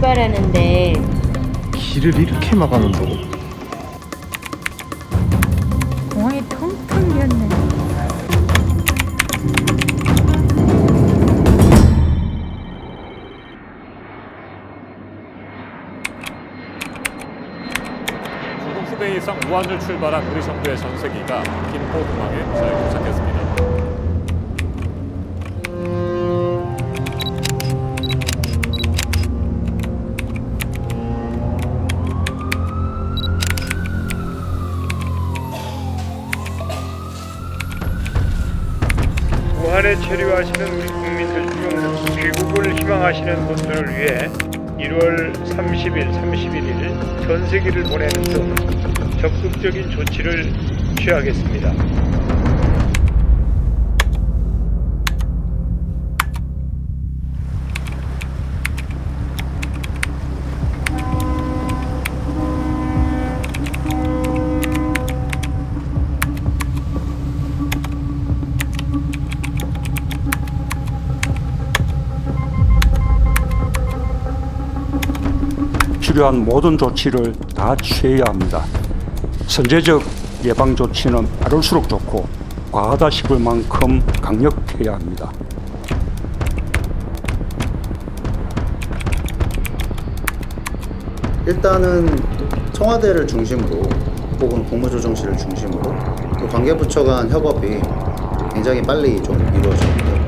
출발하는데 길을 이렇게 막아놓는다고? 공항이 텅텅 비었네. 중국 후베이성 우한을 출발한 우리 정부의 전세기가 김포 공항에 잘 도착했습니다. 武汉에 체류하시는 우리 국민들 중 귀국을 희망하시는 분들을 위해 1월 30일, 31일 전세기를 보내는 등 적극적인 조치를 취하겠습니다. 필요한 모든 조치를 다 취해야 합니다. 선제적 예방 조치는 빠를수록 좋고 과하다 싶을 만큼 강력해야 합니다. 일단은 청와대를 중심으로 혹은 국무조정실을 중심으로 또 관계부처 간 협업이 굉장히 빨리 좀 이루어집니다.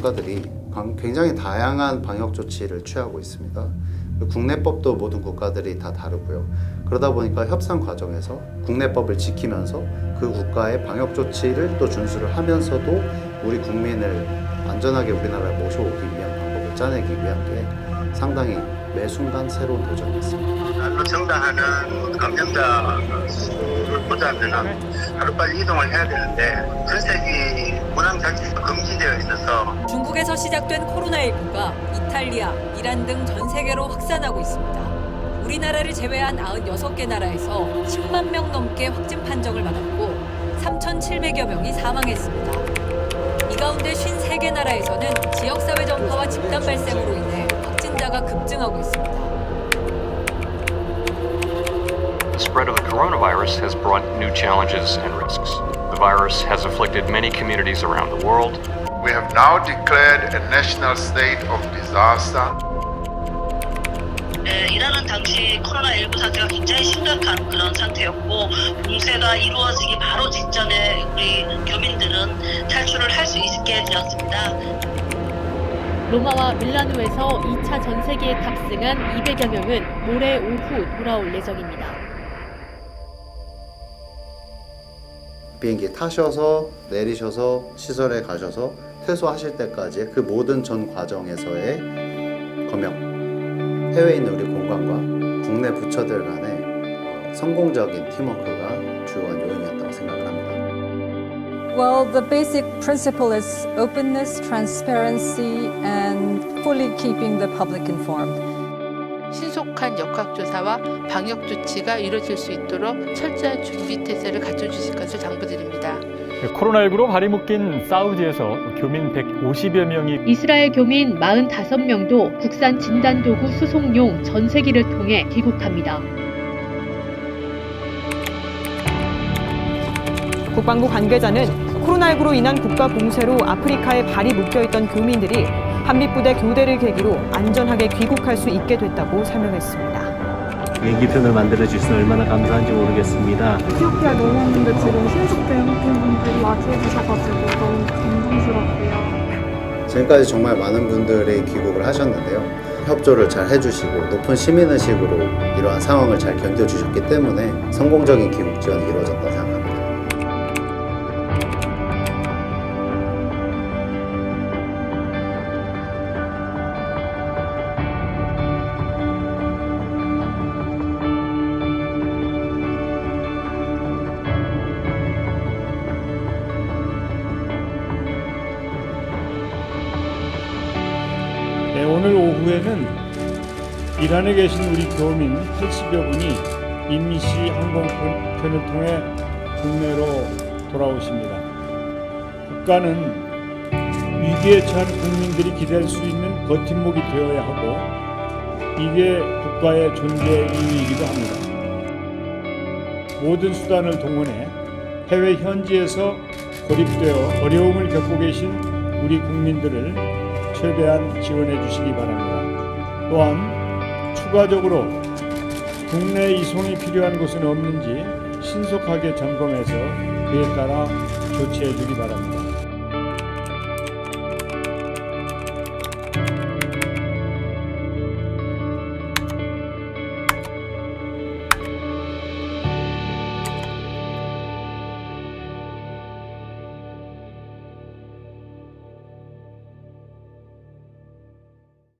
국가들이 강- 굉장히 다양한 방역 조치를 취하고 있습니다. 국내법도 모든 국가들이 다 다르고요. 그러다 보니까 협상 과정에서 국내법을 지키면서 그 국가의 방역 조치를 또 준수를 하면서도 우리 국민을 안전하게 우리나라에 모셔오기 위한 방법을 짜내기 위한 게 상당히 매 순간 새로운 도전이었습니다. 날로 증가하는 감염자 수를 보자면 하루빨리 이동을 해야 되는데 전세기 문항 자체가 금지되어 있어서 중국에서 시작된 코로나19가 이탈리아, 이란 등 전 세계로 확산하고 있습니다. 우리나라를 제외한 96개 나라에서 10만 명 넘게 확진 판정을 받았고 3,700여 명이 사망했습니다. 이 가운데 53개 나라에서는 지역사회 전파와 집단 발생으로 인해 확진자가 급증하고 있습니다. The spread of the coronavirus has brought new challenges and risks. The virus has afflicted many communities around the world. We have now declared a national state of disaster. 네, 이란은 당시 코로나19 상태가 굉장히 심각한 그런 상태였고 봉쇄가 이루어지기 바로 직전에 우리 교민들은 탈출을 할 수 있게 되었습니다. 로마와 밀라노에서 2차 전세기에 탑승한 200여 명은 모레 오후 돌아올 예정입니다. 비행기 타셔서 내리셔서 시설에 가셔서 퇴소하실 때까지 그 모든 전 과정에서의 검역 해외에 있는 우리 공관과 국내 부처들 간의 어, 성공적인 팀워크가 주요한 요인이었다고 생각을 합니다. Well, the basic principle is openness, transparency, and fully keeping the public informed. 신속한 역학조사와 방역 조치가 이루어질 수 있도록 철저한 준비 태세를 갖춰주실 것을 당부드립니다. 코로나19로 발이 묶인 사우디에서 교민 150여 명이 이스라엘 교민 45명도 국산 진단도구 수송용 전세기를 통해 귀국합니다. 국방부 관계자는 코로나19로 인한 국가 봉쇄로 아프리카에 발이 묶여 있던 교민들이 한빛부대 교대를 계기로 안전하게 귀국할 수 있게 됐다고 설명했습니다. 비행기편을 만들어 주셔서 얼마나 감사한지 모르겠습니다. 에티오피아 넘었는데 지금 신속대응팀 분들이 맞이해 주셔가지고 너무 감동스럽고요. 지금까지 정말 많은 분들이 귀국을 하셨는데요. 협조를 잘 해주시고 높은 시민의식으로 이러한 상황을 잘 견뎌주셨기 때문에 성공적인 귀국 지원이 이루어졌다고 생각합니다. 오후에는 이란에 계신 우리 교민 80여 분이 임시 항공편을 통해 국내로 돌아오십니다. 국가는 위기에 처한 국민들이 기댈 수 있는 버팀목이 되어야 하고 이게 국가의 존재 이유이기도 합니다. 모든 수단을 동원해 해외 현지에서 고립되어 어려움을 겪고 계신 우리 국민들을 최대한 지원해 주시기 바랍니다. 또한 추가적으로 국내 이송이 필요한 곳은 없는지 신속하게 점검해서 그에 따라 조치해 주기 바랍니다.